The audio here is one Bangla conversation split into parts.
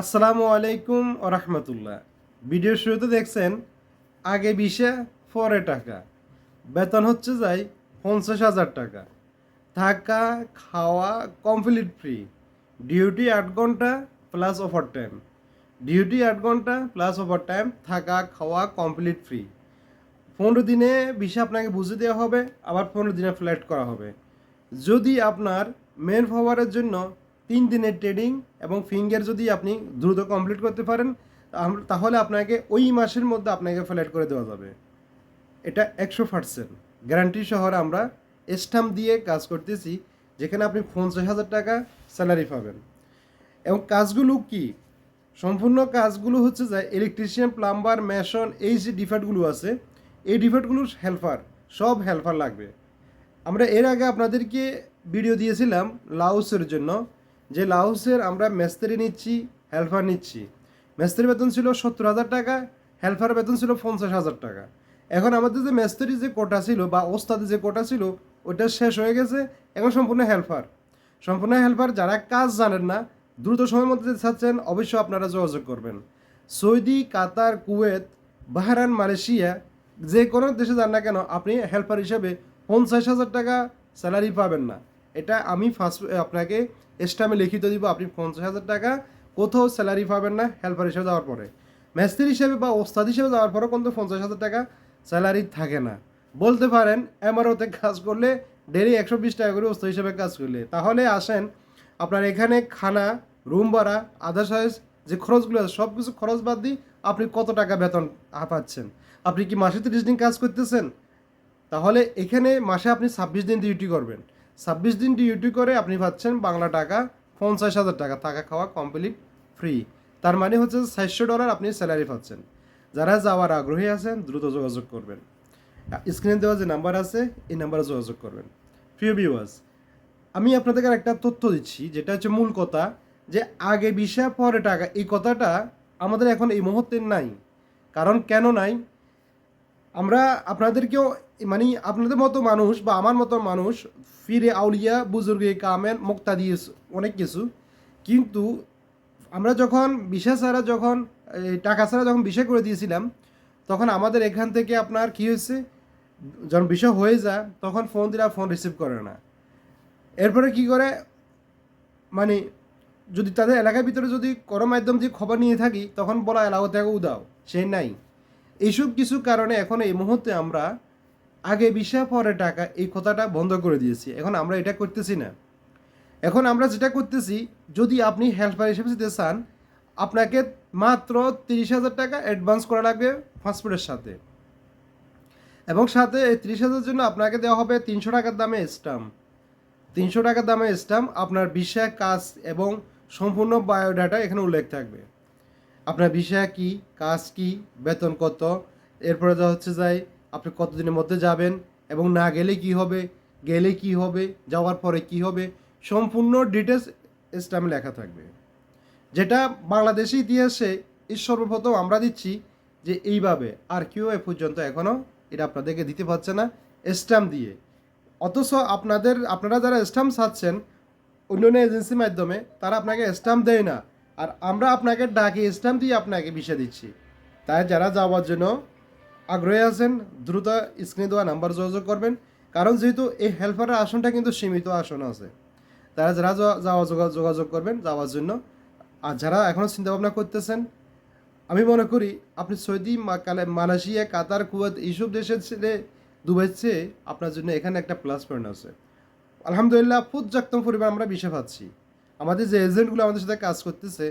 আসসালামু আলাইকুম রহমতুল্লাহ। ভিডিওর শুরুতে দেখছেন, আগে বিশে, পরে টাকা। বেতন হচ্ছে যাই পঞ্চাশ হাজার টাকা। থাকা, খাওয়া কমপ্লিট ফ্রি ডিউটি আট ঘণ্টা প্লাস ওভার টাইম ডিউটি আট ঘণ্টা প্লাস ওভার টাইম থাকা, খাওয়া কমপ্লিট ফ্রি পনেরো দিনে বিষয় আপনাকে বুঝে দেওয়া হবে, আবার পনেরো দিনে ফ্ল্যাট করা হবে। যদি আপনার মেন পাওয়ারের জন্য তিন দিনের ট্রেডিং এবং ফিঙ্গার যদি আপনি দ্রুত কমপ্লিট করতে পারেন, তাহলে- আপনাকে ওই মাসের মধ্যে আপনাকে ফ্ল্যাট করে দেওয়া যাবে। এটা একশো পার্সেন্ট গ্যারান্টি শহরে আমরা স্টাম্প দিয়ে কাজ করতেছি, যেখানে আপনি পঞ্চাশ হাজার টাকা স্যালারি পাবেন। এবং কাজগুলো কি? সম্পূর্ণ কাজগুলো হচ্ছে যে ইলেকট্রিশিয়ান প্লাম্বার মেশন এই যে ডিফেক্টগুলো আছে, এই ডিফেক্টগুলোর হেল্পার সব হেল্পার লাগবে। আমরা এর আগে আপনাদেরকে ভিডিও দিয়েছিলাম লাউসের জন্য। যে লাউসের আমরা মেস্ত্রি নিচ্ছি হেল্পার নিচ্ছি। মেস্ত্রির বেতন ছিল সত্তর হাজার টাকা হেল্পার বেতন ছিল পঞ্চাশ হাজার টাকা। এখন আমাদের যে মেস্ত্রি যে কোটা ছিল বা ওস্তাদের যে কোটা ছিল ওটা শেষ হয়ে গেছে, এখন সম্পূর্ণ হেল্পার সম্পূর্ণ হেল্পার যারা কাজ জানেন না, দ্রুত সময়ের মধ্যে চাচ্ছেন, অবশ্যই আপনারা যোগাযোগ করবেন। Saudi, Qatar, Kuwait Bahrain Malaysia, যে কোনো দেশে যান না কেন, আপনি হেল্পার হিসেবে পঞ্চাশ হাজার টাকা স্যালারি পাবেন না। এটা আমি ফার্স্ট আপনাকে এস্টামে লিখিত দিব, আপনি পঞ্চাশ হাজার টাকা। কোথাও স্যালারি পাবেন না হেল্পার হিসেবে যাওয়ার পরে। মেস্ত্রি হিসেবে বা ওস্তাদ হিসেবে যাওয়ার পরেও কিন্তু পঞ্চাশ হাজার টাকা স্যালারি থাকে না। বলতে পারেন এমআরওতে কাজ করলে ডেলি একশো বিশ টাকা করে ওস্তাদ হিসেবে কাজ করলে। তাহলে আসেন, আপনার এখানে খানা রুম ভাড়া আদার্স যে খরচগুলো আছে সব কিছু খরচ বাদ দিয়ে আপনি কত টাকা বেতন পাচ্ছেন আপনি কি মাসে তিরিশ দিন কাজ করতেছেন? তাহলে এখানে মাসে আপনি ছাব্বিশ দিন ডিউটি করবেন। ছাব্বিশ দিন ডিউটি করে আপনি পাচ্ছেন বাংলা টাকা পঞ্চাশ হাজার টাকা, থাকা খাওয়া কমপ্লিট ফ্রি তার মানে হচ্ছে চারশো ডলার আপনি স্যালারি পাচ্ছেন। যারা যাওয়ার আগ্রহী আছেন, দ্রুত যোগাযোগ করবেন। স্ক্রিনে দেওয়া যে নাম্বার আছে, এই নাম্বারে যোগাযোগ করবেন। প্রিয় ভিউয়ার্স আমি আপনাদেরকে একটা তথ্য দিচ্ছি, যেটা হচ্ছে মূল কথা, যে আগে বিষা পরে টাকা। এই কথাটা আমাদের এখন এই মুহূর্তে নাই। কারণ কেন নাই? আমরা আপনাদেরকেও মানে আপনাদের মতো মানুষ বা আমার মতো মানুষ, ফিরে আউলিয়া, বুজুর্গে কামেন মুক্তা দিয়ে অনেক কিছু। কিন্তু আমরা যখন বিষা ছাড়া যখন টাকা ছাড়া যখন বিষয় করে দিয়েছিলাম, তখন আমাদের এখান থেকে আপনার কি হয়েছে? যখন বিষয় হয়ে যায়, তখন ফোন দিলে ফোন রিসিভ করে না। এরপরে কি করে? মানে যদি তাদের এলাকার ভিতরে যদি কোনো মাধ্যম দিয়ে খবর নিয়ে থাকি, তখন বলা এলাকা থেকে উদাও, সে নাই। এইসব কিছু কারণে এখন এই মুহূর্তে আমরা আগে বিষা পরে টাকা এই কথাটা বন্ধ করে দিয়েছি। এখন আমরা এটা করতেছি না। এখন আমরা যেটা করতেছি, যদি আপনি হেল্পার হিসেবে যেতে চান, আপনাকে মাত্র তিরিশ হাজার টাকা অ্যাডভান্স করা লাগবে পাসপোর্টের সাথে। এবং সাথে এই তিরিশ হাজারের জন্য আপনাকে দেওয়া হবে তিনশো টাকার দামে স্টাম্প তিনশো টাকার দামে স্টাম্প আপনার বিষয় কাজ এবং সম্পূর্ণ বায়োডাটা এখানে উল্লেখ থাকবে। আপনার বিষয় কি, কাজ কি, বেতন কত, এরপরে যা হচ্ছে যাই আপনি কতদিনের মধ্যে যাবেন এবং না গেলে কি হবে, গেলে কি হবে, যাওয়ার পরে কি হবে, সম্পূর্ণ ডিটেলস স্টামে লেখা থাকবে। যেটা বাংলাদেশি ইতিহাসে সর্বপ্রথম আমরা দিচ্ছি যে এইভাবে আর কেউ এ পর্যন্ত এখনও এটা আপনাদেরকে দিতে পারছে না স্ট্যাম্প দিয়ে। অথচ আপনাদের, আপনারা যারা স্ট্যাম্প ছাড়ছেন, অন্যান্য এজেন্সির মাধ্যমে, তারা আপনাকে স্ট্যাম্প দেয় না। আর আমরা আপনাকে ডাকি স্ট্যাম্প দিয়ে আপনাকে বিষয় দিচ্ছি। তাই যারা যাওয়ার জন্য আগ্রহী আছেন, দ্রুত স্ক্রিনে দেওয়া নাম্বার যোগাযোগ করবেন। কারণ যেহেতু এই হেল্পারের আসনটা কিন্তু সীমিত আসন আছে। তারা যারা যাওয়া- যাওয়া যোগা- যোগাযোগ করবেন যাওয়ার জন্য। আর যারা এখনও চিন্তাভাবনা করতেছেন, আমি মনে করি আপনি সৌদি মালয়েশিয়া, কাতার, কুয়েত এইসব দেশের ছেলে চেয়ে আপনার জন্য এখানে একটা প্লাস পয়েন্ট আছে। আলহামদুলিল্লাহ, পর্যাপ্ত পরিমাণ আমরা বিষয় পাচ্ছি। আমাদের যে এজেন্টগুলো আমাদের সাথে কাজ করতেছে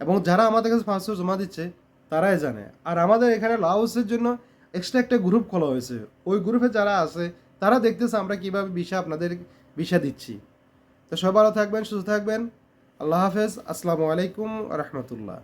এবং যারা আমাদের কাছে ফার্স্ট জমা দিচ্ছে, তারাই জানে। আর আমাদের এখানে লাউসের জন্য এক্সট্রা একটা গ্রুপ খোলা হয়েছে। ওই গ্রুপে যারা আছে, তারা দেখতেছে আমরা কীভাবে বিষা আপনাদের বিষা দিচ্ছি। তো সব ভালো থাকবেন, সুস্থ থাকবেন। আল্লাহ হাফেজ। আসসালামু আলাইকুম রহমতুল্লাহ।